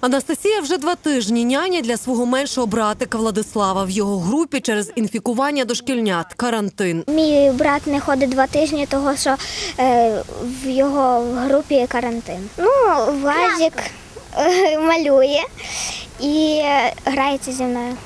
Анастасія вже два тижні няня для свого меншого братика Владислава. В його групі через інфікування дошкільнят карантин. Мій брат не ходить два тижні, тому що е, в його групі карантин. Ну, Вазік е, малює і е, грається зі мною.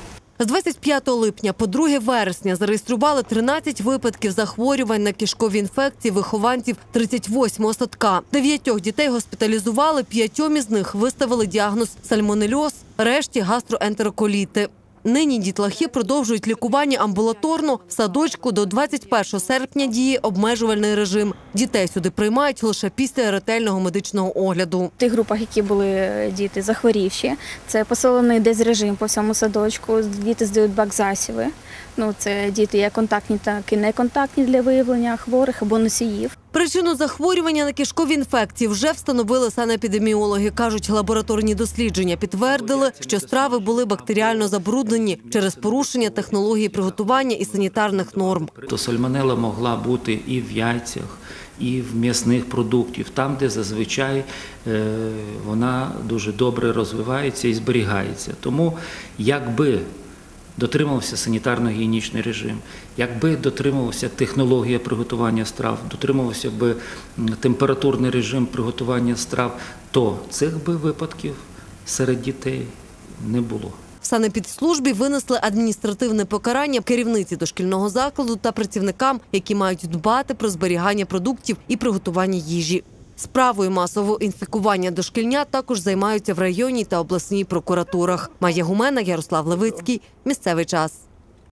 З 25 липня по 2 вересня зареєстрували 13 випадків захворювань на кишкові інфекції вихованців 38-го садка. Дев'ятьох дітей госпіталізували, п'ятьом із них виставили діагноз сальмонельоз, решті гастроентероколіти. Нині дітлахи продовжують лікування амбулаторно. В садочку до 21 серпня діє обмежувальний режим. Дітей сюди приймають лише після ретельного медичного огляду. В тих групах, які були е, діти захворівші, це посилений дезрежим по всьому садочку. Діти здають бакзасіви. Ну, це діти як контактні, так і неконтактні для виявлення хворих або носіїв. Причину захворювання на кишкові інфекції вже встановили санепідеміологи. Кажуть, лабораторні дослідження підтвердили, що страви були бактеріально забруднені через порушення технології приготування і санітарних норм. То сальмонела могла бути і в яйцях, і в м'ясних продуктів, там, де зазвичай е, вона дуже добре розвивається і зберігається. Тому якби дотримувався санітарно-гігієнічний режим, якби дотримувався технологія приготування страв, дотримувався би температурний режим приготування страв, то цих би випадків серед дітей не було. В санепідслужбі винесли адміністративне покарання керівниці дошкільного закладу та працівникам, які мають дбати про зберігання продуктів і приготування їжі. Справою масового інфікування дошкільня також займаються в районній та обласній прокуратурах. Майя Гумена, Ярослав Левицький. Місцевий час.